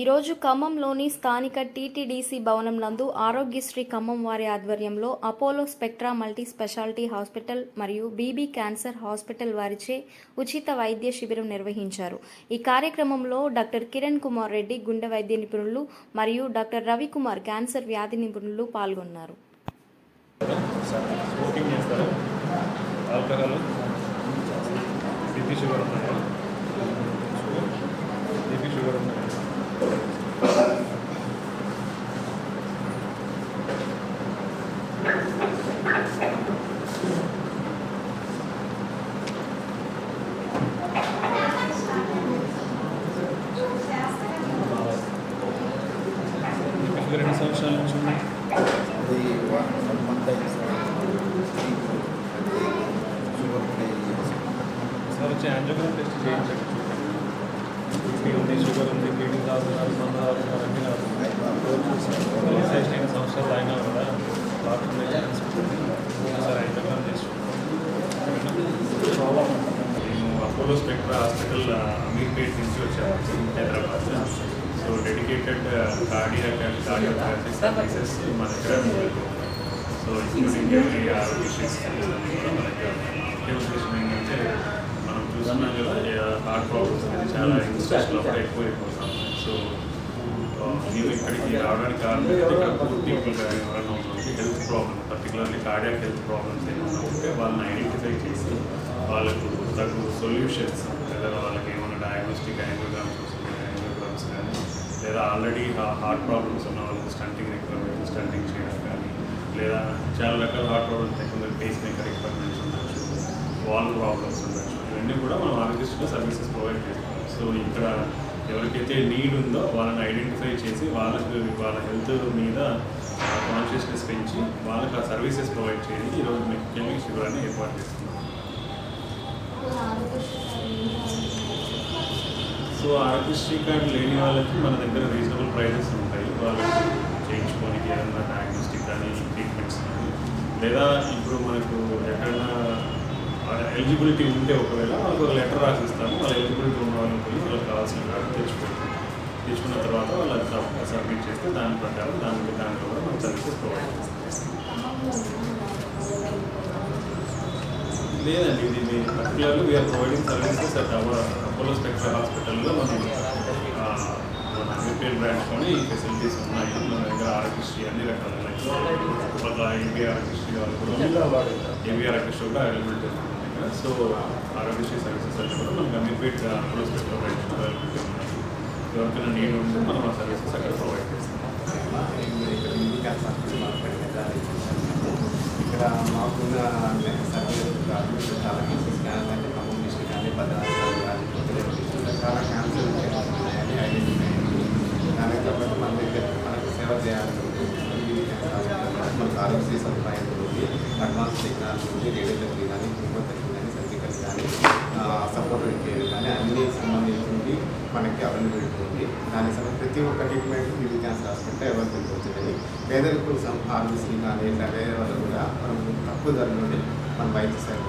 ఈరోజు ఖమ్మంలోని స్థానిక టీటీడీసీ భవనం నందు ఆరోగ్యశ్రీ ఖమ్మం వారి ఆధ్వర్యంలో Apollo Spectra multi speciality hospital మరియు బీబీ క్యాన్సర్ హాస్పిటల్ వారిచే ఉచిత వైద్య శిబిరం నిర్వహించారు. ఈ కార్యక్రమంలో డాక్టర్ కిరణ్ కుమార్ రెడ్డి గుండె వైద్య నిపుణులు మరియు డాక్టర్ రవికుమార్ క్యాన్సర్ వ్యాధి నిపుణులు పాల్గొన్నారు. Smoking alcohol? BP sugar sugar BP sugar ఉన్నాయా షుగర్ ఎన్ని సంవత్సరాల నుంచి అయింది సార్ షుగర్ కూడా సార్. వచ్చి యాంజియోగ్రామ్ టెస్ట్ చేయించండి. బీపీ ఉంది షుగర్ ఉంది కిడ్నీ తాగుతున్నారు మందు తాగుతున్నారు అన్నీ తాగుతున్నారు ఎక్సైజ్ అయిన సంవత్సరాలు అయినా కూడా డాక్టర్ సార్ యాంజియోగ్రామ్ చేసి నేను అపోలో స్పెక్ట్రా హాస్పిటల్ అమీర్పేట్ నుంచి వచ్చాను Hyderabad dedicated cardiac and cardiographic services మన దగ్గర సో ఇంక్లూడింగ్ ఎవరి ఆరోగ్యశ్రీస్ కూడా ఉద్దేశం ఏంటంటే మనం చూస్తున్నాం కదా హార్ట్ ప్రాబ్లమ్స్ అనేది చాలా యంగ్స్టర్స్లో కూడా ఎక్కువ అయిపోతాం సో మేము ఇక్కడికి రావడానికి కారణం ఇక్కడ పీపుల్ ఎవరైనా ఉంటుంది health problem particularly cardiac health problems ఏమైనా ఉంటే వాళ్ళని ఐడెంటిఫై చేసి వాళ్ళకు తగు సొల్యూషన్స్ లేదా వాళ్ళకి ఏమైనా డయాగ్నోస్ లేదా ఆల్రెడీ హార్ట్ ప్రాబ్లమ్స్ ఉన్న వాళ్ళకి స్టంటింగ్ రిక్వైర్మెంట్ స్టంటింగ్ చేయడం కానీ లేదా చాలా రకాల హార్ట్ ప్రాబ్లమ్స్ లేకుండా పేస్ మేకర్ రిక్వైర్మెంట్స్ ఉండొచ్చు వాల్ ప్రాబ్లమ్స్ ఉండొచ్చు. ఇవన్నీ కూడా మనం ఆరోగ్యశ్రీలో సర్వీసెస్ ప్రొవైడ్ చేస్తాం. సో ఇక్కడ ఎవరికైతే నీడ్ ఉందో వాళ్ళని ఐడెంటిఫై చేసి వాళ్ళకి వాళ్ళ హెల్త్ మీద కాన్షియస్నెస్ పెంచి వాళ్ళకి ఆ సర్వీసెస్ ప్రొవైడ్ చేయడానికి ఈరోజు మీకు శిబిరాన్ని ఏర్పాటు చేస్తున్నాం. సో ఆరోగ్యశ్రీ కార్డు లేని వాళ్ళకి మన దగ్గర రీజనబుల్ ప్రైజెస్ ఉంటాయి. వాళ్ళకి చేయించుకోనికి ఏదైనా డయాగ్నోస్టిక్ కానీ ట్రీట్మెంట్స్ కానీ లేదా ఇప్పుడు మనకు ఎక్కడైనా ఎలిజిబిలిటీ ఉంటే ఒకవేళ వాళ్ళకి ఒక లెటర్ రాసిస్తాము. వాళ్ళ ఎలిజిబిలిటీ ఉన్న వాళ్ళకి పోయి వాళ్ళకి కావాల్సిన కార్డు తెచ్చుకుంటాం తెచ్చుకున్న తర్వాత వాళ్ళు అది సబ్మిట్ చేస్తే దాని ప్రకారం దాని దాంట్లో కూడా మనం సర్వీసెస్ ప్రొవైడ్ చేస్తాం. లేదండి ఇది మీ particularly we're providing services at our Apollo Spectra హాస్పిటల్లో మనం యూపీఎల్ బ్రాంచ్లోనే ఈ ఫెసిలిటీస్ ఉన్నాయి. మన దగ్గర ఆరోగ్యశ్రీ అన్ని రకాల ఏబీ ఆరోగ్యశ్రీ వాళ్ళు కూడా ఏబీ ఆరోగ్యశ్రీ కూడా అవైలబిలిటీ ఉంది దగ్గర సో ఆరోగ్యశ్రీ సర్వీసెస్ అన్ని కూడా మనకి Ameerpet Apollo Spectra branch availability ఉన్నాయి ఎవరికైనా నీడ్ ఉంటే మనం ఆ సర్వీసెస్ అక్కడ ప్రొవైడ్ చేస్తాం. ఇక్కడ మాకున్న సర్వీస్ కాదు చాలా క్యాన్సర్స్ క్యాన్సర్ అంటే ఖమ్మం డిస్ట్రిక్ట్ కానీ భద్రాచలం కానీ కొత్తగూడెం డిస్ట్రిక్ట్లో చాలా క్యాన్సర్ ఉన్నాయని ఐడెంటిఫై దానికి కాబట్టి మన దగ్గర మనకు సేవ చేయాలని మనకు ఆరోగ్య సదుపాయం ఉంది అడ్వాన్స్ టెక్నాలజీ ఉంది రేడియోథెరపీ కానీ కీమోథెరపీ కానీ సర్జికల్ కానీ సపోర్ట్ కేర్ కానీ అన్ని సంబంధించి మనకి అవైలబిలిటీ ఉంది దానికి సంబంధించి ప్రతి ఒక్క ట్రీట్మెంట్ ఇది క్యాన్సర్ హాస్పిటల్ అవైలబిలిటీ అవుతుంది పేదలకు సం- కానీ ఇట్లా వేరే వాళ్ళు కూడా మనం తక్కువ ధరలోనే మన వైద్య సేవ